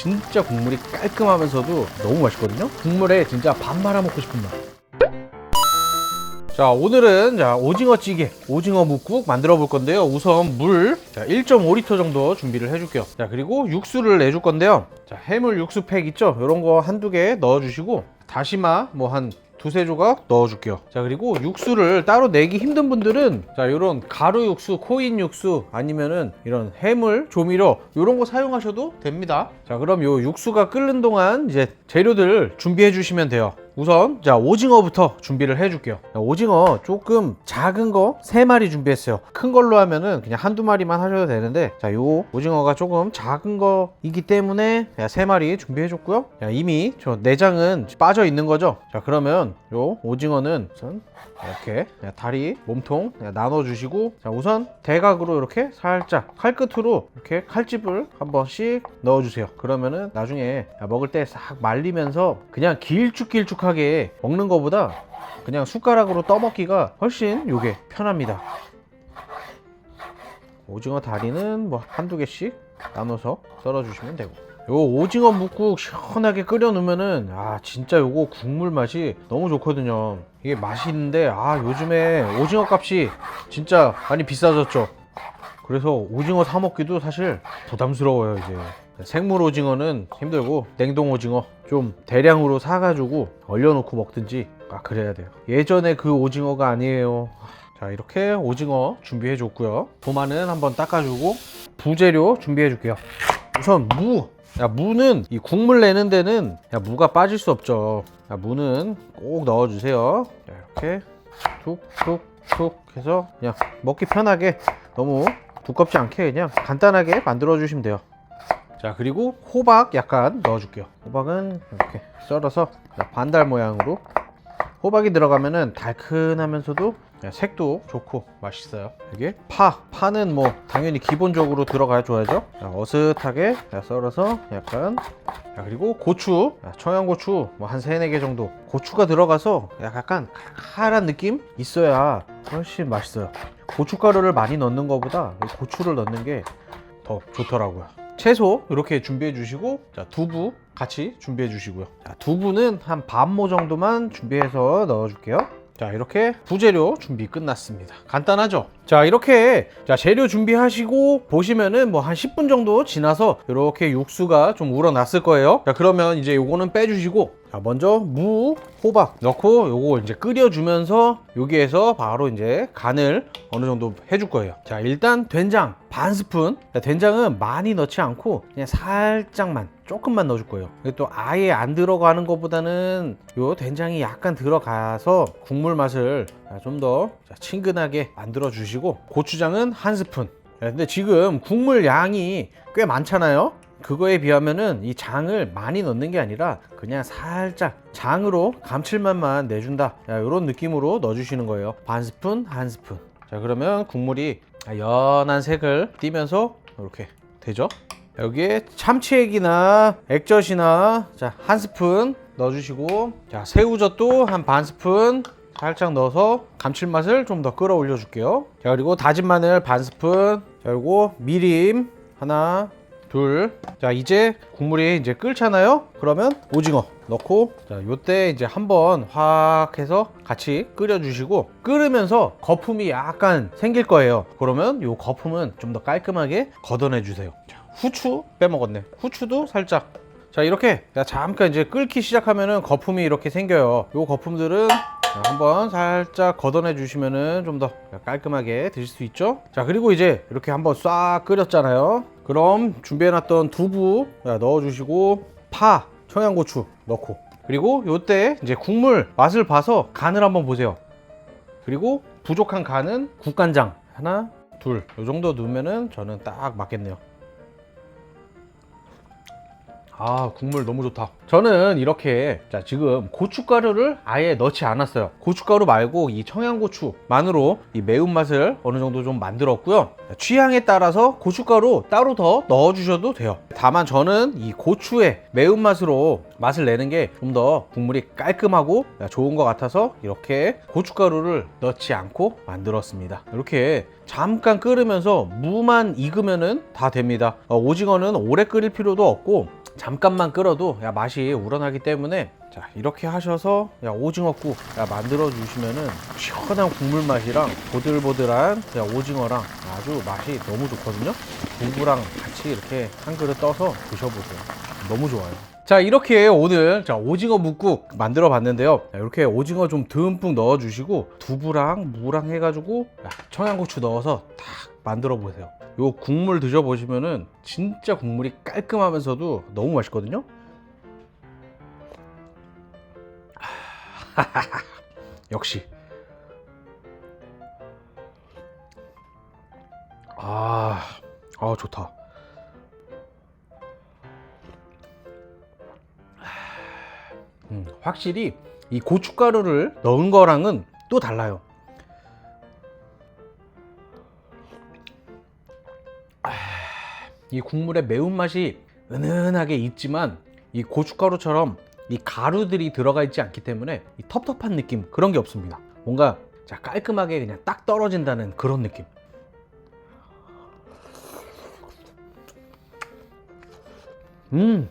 진짜 국물이 깔끔하면서도 너무 맛있거든요. 국물에 진짜 밥 말아 먹고 싶은 맛. 자 오늘은 자 오징어찌개 오징어 묵국 만들어 볼 건데요 우선 물 자, 1.5리터 정도 준비를 해줄게요 자 그리고 육수를 내줄 건데요 자 해물 육수 팩 있죠 이런 거 한두 개 넣어 주시고 다시마 뭐 한 두세 조각 넣어줄게요. 자, 그리고 육수를 따로 내기 힘든 분들은 자, 이런 가루 육수, 코인 육수 아니면은 이런 해물, 조미료 이런 거 사용하셔도 됩니다. 자, 그럼 요 육수가 끓는 동안 이제 재료들 준비해 주시면 돼요. 우선 자 오징어부터 준비를 해줄게요. 자, 오징어 조금 작은 거세 마리 준비했어요. 큰 걸로 하면은 그냥 한두 마리만 하셔도 되는데 자 요 오징어가 조금 작은 거이기 때문에 자, 세 마리 준비해 줬고요. 자, 이미 저 내장은 빠져 있는 거죠? 자 그러면 요 오징어는 우선 이렇게 다리 몸통 그냥 나눠 주시고 자 우선 대각으로 이렇게 살짝 칼끝으로 이렇게 칼집을 한 번씩 넣어 주세요. 그러면은 나중에 먹을 때 싹 말리면서 그냥 길쭉길쭉 하게 먹는 것보다 그냥 숟가락으로 떠먹기가 훨씬 요게 편합니다. 오징어 다리는 뭐 한두 개씩 나눠서 썰어 주시면 되고. 요 오징어 묵국 시원하게 끓여 놓으면은 아 진짜 요거 국물 맛이 너무 좋거든요. 이게 맛있는데 아 요즘에 오징어 값이 진짜 많이 비싸졌죠. 그래서 오징어 사 먹기도 사실 부담스러워요 이제 생물 오징어는 힘들고 냉동 오징어 좀 대량으로 사가지고 얼려놓고 먹든지 아 그래야 돼요 예전에 그 오징어가 아니에요 자 이렇게 오징어 준비해 줬고요 도마는 한번 닦아주고 부재료 준비해 줄게요 우선 무 야, 무는 이 국물 내는 데는 야, 무가 빠질 수 없죠. 야, 무는 꼭 넣어주세요. 자, 이렇게 툭툭툭 해서 그냥 먹기 편하게 너무 두껍지 않게 그냥 간단하게 만들어 주시면 돼요. 자 그리고 호박 약간 넣어줄게요. 호박은 이렇게 썰어서 반달 모양으로 호박이 들어가면은 달큰하면서도 색도 좋고 맛있어요. 이게 파, 파는 뭐 당연히 기본적으로 들어가야 좋아야죠. 자, 어슷하게 자, 썰어서 약간 자, 그리고 고추, 자, 청양고추 뭐 한 세네 개 정도 고추가 들어가서 약간 칼칼한 느낌 있어야 훨씬 맛있어요. 고춧가루를 많이 넣는 것보다 이 고추를 넣는 게 더 좋더라고요. 채소 이렇게 준비해 주시고 자, 두부 같이 준비해 주시고요. 자, 두부는 한 반모 정도만 준비해서 넣어 줄게요. 자 이렇게 부재료 준비 끝났습니다. 간단하죠? 자 이렇게 자 재료 준비하시고 보시면은 뭐 한 10분 정도 지나서 이렇게 육수가 좀 우러났을 거예요. 자 그러면 이제 요거는 빼주시고 자 먼저 무 호박 넣고 요거 이제 끓여주면서 여기에서 바로 이제 간을 어느 정도 해줄 거예요. 자 일단 된장 반 스푼. 자, 된장은 많이 넣지 않고 그냥 살짝만 조금만 넣어줄 거예요. 또 아예 안 들어가는 것보다는 요 된장이 약간 들어가서 국물 맛을 좀 더 친근하게 만들어 주시고 고추장은 한 스푼. 네, 근데 지금 국물 양이 꽤 많잖아요. 그거에 비하면은 이 장을 많이 넣는 게 아니라 그냥 살짝 장으로 감칠맛만 내준다. 이런 느낌으로 넣어주시는 거예요. 반 스푼, 한 스푼. 자 그러면 국물이 연한 색을 띠면서 이렇게 되죠? 여기에 참치액이나 액젓이나 자, 한 스푼 넣어주시고 자, 새우젓도 한 반 스푼 살짝 넣어서 감칠맛을 좀 더 끌어올려 줄게요. 자 그리고 다진 마늘 반 스푼 자 그리고 미림 하나 둘 자 이제 국물이 이제 끓잖아요? 그러면 오징어 넣고 자 요때 이제 한번 확 해서 같이 끓여 주시고 끓으면서 거품이 약간 생길 거예요. 그러면 요 거품은 좀 더 깔끔하게 걷어내 주세요. 자, 후추 빼먹었네. 후추도 살짝. 자 이렇게 잠깐 이제 끓기 시작하면은 거품이 이렇게 생겨요. 요 거품들은 자, 한번 살짝 걷어내 주시면은 좀 더 깔끔하게 드실 수 있죠? 자 그리고 이제 이렇게 한번 싹 끓였잖아요. 그럼 준비해놨던 두부 넣어 주시고 파 청양고추 넣고. 그리고 요때 이제 국물 맛을 봐서 간을 한번 보세요. 그리고 부족한 간은 국간장 하나 둘. 요 정도 넣으면은 저는 딱 맞겠네요 아 국물 너무 좋다. 저는 이렇게 자 지금 고춧가루를 아예 넣지 않았어요. 고춧가루 말고 이 청양고추만으로 이 매운맛을 어느 정도 좀 만들었고요. 취향에 따라서 고춧가루 따로 더 넣어 주셔도 돼요. 다만 저는 이 고추의 매운맛으로 맛을 내는 게 좀 더 국물이 깔끔하고 좋은 것 같아서 이렇게 고춧가루를 넣지 않고 만들었습니다. 이렇게 잠깐 끓으면서 무만 익으면은 다 됩니다. 어, 오징어는 오래 끓일 필요도 없고 잠깐만 끓여도 야 맛이 우러나기 때문에 자 이렇게 하셔서 야 오징어국 야 만들어 주시면은 시원한 국물 맛이랑 보들보들한 야 오징어랑 아주 맛이 너무 좋거든요. 두부랑 같이 이렇게 한 그릇 떠서 드셔보세요. 너무 좋아요. 자 이렇게 오늘 자 오징어 묵국 만들어 봤는데요 자, 이렇게 오징어 좀 듬뿍 넣어 주시고 두부랑 무랑 해가지고 야, 청양고추 넣어서 딱 만들어 보세요 요 국물 드셔 보시면은 진짜 국물이 깔끔하면서도 너무 맛있거든요? 역시. 아, 아 좋다. 음, 확실히 이 고춧가루를 넣은 거랑은 또 달라요. 이 국물의 매운맛이 은은하게 있지만 이 고춧가루처럼 이 가루들이 들어가 있지 않기 때문에 이 텁텁한 느낌 그런 게 없습니다. 뭔가 자 깔끔하게 그냥 딱 떨어진다는 그런 느낌. 음.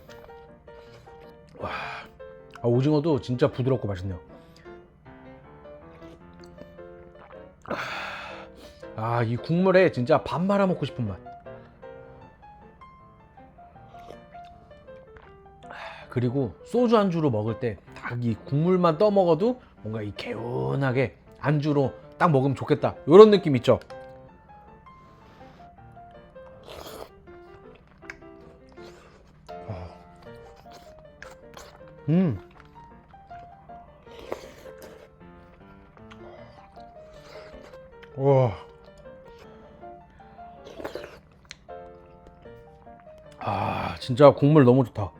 아, 오징어도 진짜 부드럽고 맛있네요. 아, 이 국물에 진짜 밥 말아 먹고 싶은 맛. 그리고 소주 안주로 먹을 때 딱 이 국물만 떠 먹어도 뭔가 이 개운하게 안주로 딱 먹으면 좋겠다. 이런 느낌 있죠? 음. 와. 아, 진짜 국물 너무 좋다.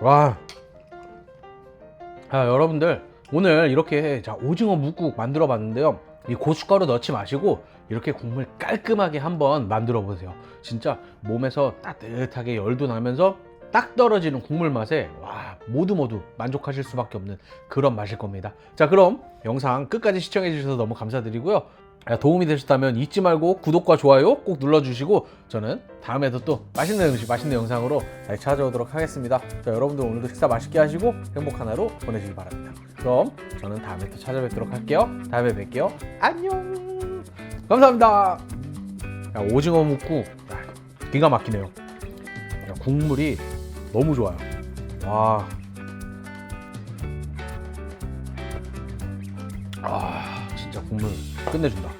와. 아, 여러분들 오늘 이렇게 자 오징어 묵국 만들어 봤는데요. 이 고춧가루 넣지 마시고 이렇게 국물 깔끔하게 한번 만들어 보세요. 진짜 몸에서 따뜻하게 열도 나면서 딱 떨어지는 국물 맛에 와 모두 모두 만족하실 수밖에 없는 그런 맛일 겁니다. 자 그럼 영상 끝까지 시청해 주셔서 너무 감사드리고요. 아, 도움이 되셨다면 잊지 말고 구독과 좋아요 꼭 눌러주시고 저는 다음에도 또 맛있는 음식 맛있는 영상으로 다시 찾아오도록 하겠습니다. 자 여러분들 오늘도 식사 맛있게 하시고 행복한 하루 보내시기 바랍니다. 그럼 저는 다음에 또 찾아뵙도록 할게요. 다음에 뵐게요. 안녕. 감사합니다. 야, 오징어 묵국 야, 기가 막히네요. 야, 국물이 너무 좋아요. 와. 아 진짜 국물 끝내준다.